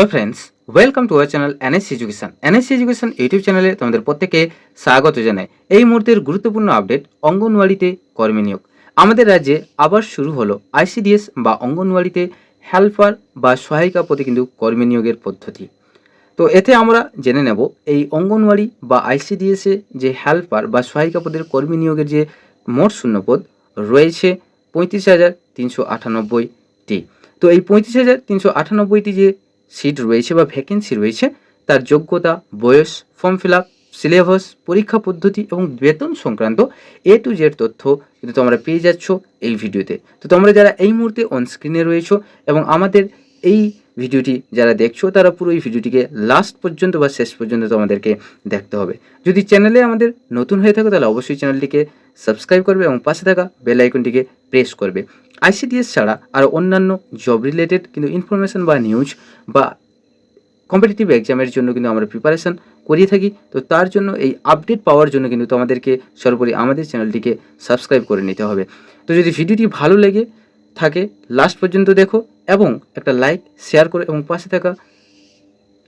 Hello friends welcome to our channel NSC education NSC education YouTube চ্যানেলে তোমাদের প্রত্যেকে স্বাগত জানাই। এই মুহূর্তের গুরুত্বপূর্ণ আপডেট অঙ্গনওয়াড়িতে কর্মী নিয়োগ। আমাদের রাজ্যে আবার শুরু হলো আইসিডিএস বা অঙ্গনওয়াড়িতে হেল্পার বা সহায়িকা পদে কিন্তু কর্মী নিয়োগের পদ্ধতি। তো এতে আমরা জেনে নেব এই অঙ্গনওয়াড়ি বা আইসিডিএসে যে হেল্পার বা সহায়িকা পদের কর্মী নিয়োগের যে মোট শূন্যপদ রয়েছে পঁয়ত্রিশ হাজার তিনশো আটানব্বইটি। তো এই পঁয়ত্রিশ হাজার তিনশো আটানব্বইটি যে সিট রয়েছে বা ভ্যাকেন্সি রয়েছে, তার যোগ্যতা, বয়স ফর্ম ফিল আপ সিলেবাস পরীক্ষা পদ্ধতি এবং বেতন সংক্রান্ত এ টু জেড তথ্য কিন্তু তোমরা পেয়ে যাচ্ছ এই ভিডিওতে তো। তোমরা যারা এই মুহূর্তে অন স্ক্রিনে রয়েছো এবং আমাদের এই ভিডিওটি যারা দেখছ, তারা পুরো এই ভিডিওটিকে লাস্ট পর্যন্ত বা শেষ পর্যন্ত তোমাদেরকে দেখতে হবে। যদি চ্যানেলে আমাদের নতুন হয়ে থাকে, তাহলে অবশ্যই চ্যানেলটিকে সাবস্ক্রাইব করবে এবং পাশে থাকা বেল আইকনটিকে প্রেস করবে। আইসিডিএস ছাড়া আর অন্যান্য জব রিলেটেড কিন্তু ইনফরমেশন বা নিউজ বা কম্পিটিটিভ এক্সামের জন্য কিন্তু আমরা প্রিপারেশন করিয়ে থাকি। তো তার জন্য এই আপডেট পাওয়ার জন্য কিন্তু তোমাদেরকে সর্বোপরি আমাদের চ্যানেলটিকে সাবস্ক্রাইব করে নিতে হবে। তো যদি ভিডিওটি ভালো লেগে থাকে লাস্ট পর্যন্ত দেখো এবং একটা লাইক শেয়ার করো এবং পাশে থাকা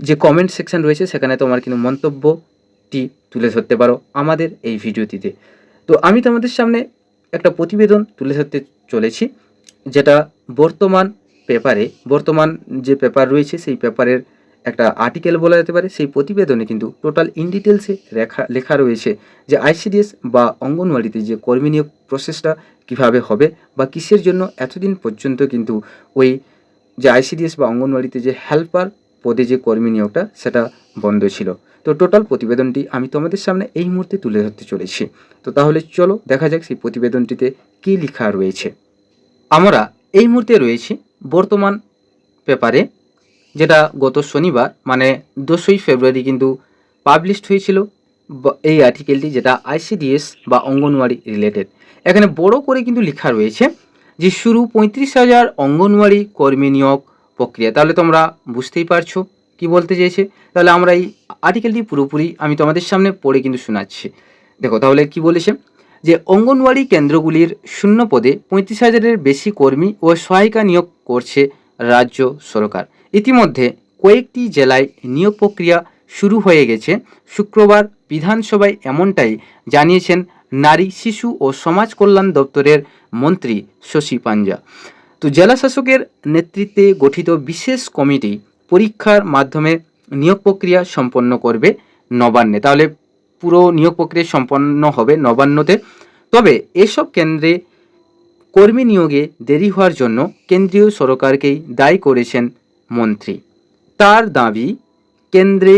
যে কমেন্ট সেকশন রয়েছে সেখানে তোমার কিন্তু মন্তব্যটি তুলে ধরতে পারো আমাদের এই ভিডিওটিতে। তো আমি তোমাদের সামনে একটা প্রতিবেদন তুলে ধরতে চলেছি, যেটা বর্তমান পেপারে, বর্তমান যে পেপার রয়েছে সেই পেপারের একটা আর্টিকেল বলা যেতে পারে, সেই প্রতিবেদনে কিন্তু টোটাল ইন ডিটেলসে লেখা লেখা রয়েছে যে আইসিডিএস বা অঙ্গনওয়াড়িতে যে কর্মী নিয়োগ প্রসেসটা কীভাবে হবে বা কিসের জন্য এতদিন পর্যন্ত কিন্তু ওই যে আইসিডিএস বা অঙ্গনওয়াড়িতে যে হেল্পার পদে যে কর্মী নিয়োগটা সেটা বন্ধ ছিল। তো টোটাল প্রতিবেদনটি আমি তোমাদের সামনে এই মুহূর্তে তুলে ধরতে চলেছি। তো তাহলে চলো দেখা যাক সেই প্রতিবেদনটিতে কী লেখা রয়েছে। আমরা এই মুহূর্তে রয়েছি বর্তমান পেপারে, যেটা গত শনিবার মানে দোসই ফেব্রুয়ারি কিন্তু পাবলিশড হয়েছিল। এই আর্টিকেলটি যেটা আইসিডিএস বা অঙ্গনওয়াড়ি রিলেটেড এখানে বড় করে কিন্তু লেখা রয়েছে যে শুরু পঁয়ত্রিশ হাজার অঙ্গনওয়াড়ি কর্মী নিয়োগ প্রক্রিয়া। তাহলে তোমরা বুঝতেই পারছ কি বলতে চেয়েছে তাহলে আমরা এই আর্টিকেলটি পুরোপুরি আমি তোমাদের সামনে পড়ে কিন্তু শোনাচ্ছি। দেখো, তাহলে কি বলেছে? যে অঙ্গনওয়াড়ি কেন্দ্রগুলির শূন্য পদে পঁয়ত্রিশ হাজারের বেশি কর্মী ও সহায়িকা নিয়োগ করছে রাজ্য সরকার। ইতিমধ্যে কয়েকটি জেলায় নিয়োগ প্রক্রিয়া শুরু হয়ে গেছে। শুক্রবার বিধানসভায় এমনটাই জানিয়েছেন নারী, শিশু ও সমাজ কল্যাণ দপ্তরের মন্ত্রী শশী পাঞ্জা। তো জেলা শাসকের নেতৃত্বে গঠিত বিশেষ কমিটি পরীক্ষার মাধ্যমে নিয়োগ প্রক্রিয়া সম্পন্ন করবে নবান্নে। তাহলে পুরো নিয়োগ প্রক্রিয়া সম্পন্ন হবে নবান্নতে। তবে এসব কেন্দ্রে কর্মী নিয়োগে দেরি হওয়ার জন্য কেন্দ্রীয় সরকারকেই দায়ী করেছেন মন্ত্রী। তার দাবি, কেন্দ্রে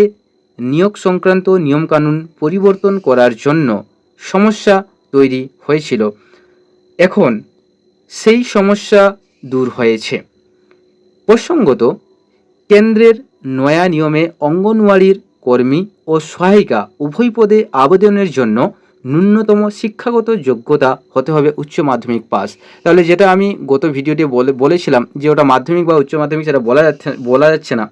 নিয়োগ সংক্রান্ত নিয়মকানুন পরিবর্তন করার জন্য সমস্যা তৈরি হয়েছিল। এখন সেই সমস্যা দূর হয়েছে। প্রসঙ্গত, কেন্দ্রের নয়া নিয়মে অঙ্গনওয়াড়ির কর্মী ও সহায়িকা উভয় পদে আবেদনের জন্য ন্যূনতম শিক্ষাগত যোগ্যতা হতে হবে উচ্চ মাধ্যমিক পাস। তাহলে যেটা আমি গত ভিডিওটি বলে, বলেছিলাম যে ওটা মাধ্যমিক বা উচ্চ মাধ্যমিক সেটা বলা যাচ্ছে বলা যাচ্ছে না।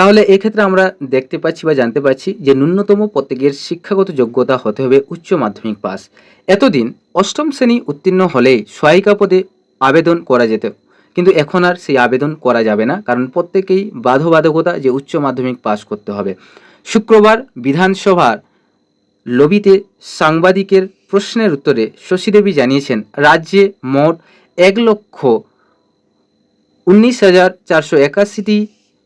তাহলে এক্ষেত্রে আমরা দেখতে পাচ্ছি বা জানতে পারছি যে ন্যূনতম প্রত্যেকের শিক্ষাগত যোগ্যতা হতে হবে উচ্চ মাধ্যমিক পাস। এতদিন অষ্টম শ্রেণি উত্তীর্ণ হলেই সহায়িকা পদে আবেদন করা যেত। কিন্তু এখন আর সেই আবেদন করা যাবে না, কারণ প্রত্যেকেই বাধ্যবাধকতা যে উচ্চ মাধ্যমিক পাস করতে হবে। শুক্রবার বিধানসভার লবিতে সাংবাদিকের প্রশ্নের উত্তরে শশীদেবী জানিয়েছেন, রাজ্যে মোট এক লক্ষ উনিশ হাজার চারশো একাশিটি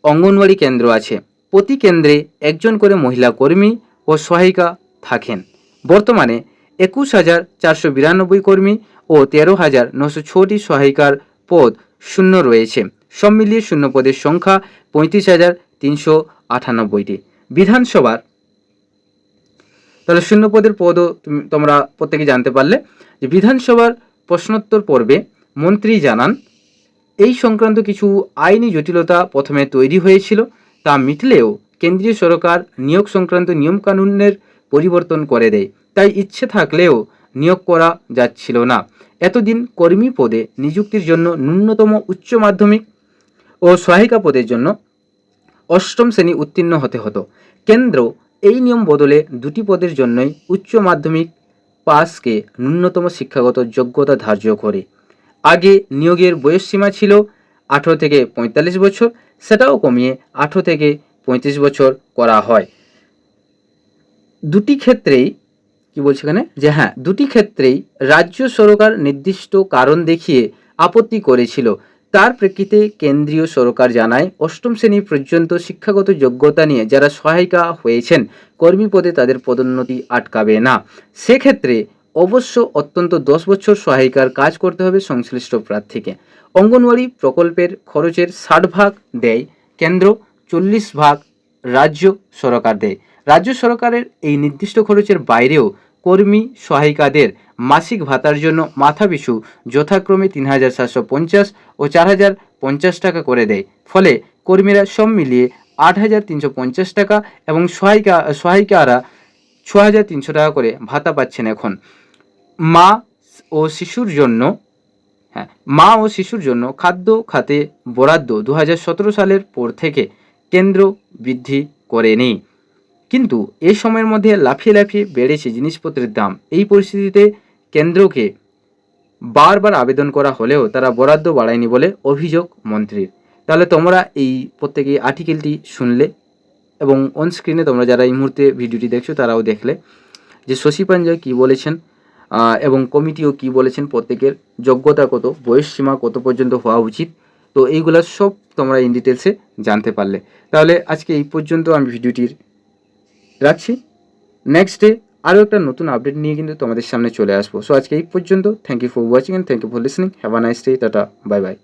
অঙ্গনওয়াড়ি কেন্দ্র আছে। প্রতি কেন্দ্রে একজন করে মহিলা কর্মী ও সহায়িকা থাকেন। বর্তমানে একুশ হাজার চারশো বিরানব্বই কর্মী ও তেরো হাজার নশো ছটি সহায়িকার পদ শূন্য রয়েছে। সব মিলিয়ে শূন্য পদের সংখ্যা পঁয়ত্রিশ হাজার তিনশো আটানব্বইটি। বিধানসভার তাহলে শূন্য পদের পদও তুমি- তোমরা প্রত্যেকে জানতে পারলে যে বিধানসভার প্রশ্নোত্তর পর্বে মন্ত্রী জানান এই সংক্রান্ত কিছু আইনি জটিলতা প্রথমে তৈরি হয়েছিল, তা মিটলেও কেন্দ্রীয় সরকার নিয়োগ সংক্রান্ত নিয়মকানুনের পরিবর্তন করে দেয়। তাই ইচ্ছে থাকলেও নিয়োগ করা যাচ্ছিল না। এতদিন কর্মী পদে নিযুক্তির জন্য ন্যূনতম উচ্চ মাধ্যমিক ও সহায়িকা পদের জন্য অষ্টম শ্রেণি উত্তীর্ণ হতে হতো। কেন্দ্র এই নিয়ম বদলে দুটি পদের জন্যই উচ্চ মাধ্যমিক পাসকে ন্যূনতম শিক্ষাগত যোগ্যতা ধার্য করে। আগে নিয়োগের বয়সসীমা ছিল আঠেরো থেকে পঁয়তাল্লিশ বছর, সেটাও কমিয়ে আঠেরো থেকে পঁয়ত্রিশ বছর করা হয়। দুটি ক্ষেত্রেই, কি বলছে এখানে? যে হ্যাঁ দুটি ক্ষেত্রেই রাজ্য সরকার নির্দিষ্ট কারণ দেখিয়ে আপত্তি করেছিল। তার প্রেক্ষিতে কেন্দ্রীয় সরকার জানায়, অষ্টম শ্রেণি পর্যন্ত শিক্ষাগত যোগ্যতা নিয়ে যারা সহায়িকা হয়েছেন, কর্মী পদে তাদের পদোন্নতি আটকাবে না। সেক্ষেত্রে অবশ্য অত্যন্ত দশ বছর সহায়িকার কাজ করতে হবে সংশ্লিষ্ট প্রার্থীকে। অঙ্গনওয়াড়ি প্রকল্পের খরচের ষাট ভাগ দেয় কেন্দ্র, চল্লিশ ভাগ রাজ্য সরকার দেয়। রাজ্য সরকারের এই নির্দিষ্ট খরচের বাইরেও কর্মী সহায়িকাদের মাসিক ভাতার জন্য মাথাপিছু যথাক্রমে তিন হাজার সাতশো পঞ্চাশ ও চার হাজার পঞ্চাশ টাকা করে দেয়। ফলে কর্মীরা সব মিলিয়ে আট হাজার তিনশো পঞ্চাশ টাকা এবং সহায়িকা সহায়িকারা ছ হাজার তিনশো টাকা করে ভাতা পাচ্ছেন এখন। মা ও শিশুর জন্য হ্যাঁ মা ও শিশুর জন্য খাদ্য, খাতে বরাদ্দ দু হাজার সতেরো সালের পর থেকে কেন্দ্র বৃদ্ধি করেনি। কিন্তু এই সময়ের মধ্যে লাফিয়ে লাফিয়ে বেড়েছে জিনিসপত্রের দাম। এই পরিস্থিতিতে কেন্দ্রকে বারবার আবেদন করা হলেও তারা বরাদ্দ বাড়ায়নি বলে অভিযোগ মন্ত্রীর। তাহলে তোমরা এই প্রত্যেকে আর্টিকেলটি শুনলে এবং অন স্ক্রিনে তোমরা যারা এই মুহূর্তে ভিডিওটি দেখছ তারাও দেখলে যে শশী পাঞ্জয় কী বলেছেন এবং কমিটিও কি বলেছেন প্রত্যেকের যোগ্যতা কত, বয়স সীমা কত পর্যন্ত হওয়া উচিত? তো এইগুলো সব তোমরা ইন ডিটেলসে জানতে পারলে। তাহলে আজকে এই পর্যন্ত আমি ভিডিওটির রাখছি। নেক্সট ডে আরও একটা নতুন আপডেট নিয়ে কিন্তু তোমাদের সামনে চলে আসব। সো আজকে এই পর্যন্ত thank you for watching and thank you for listening have a nice day tata bye bye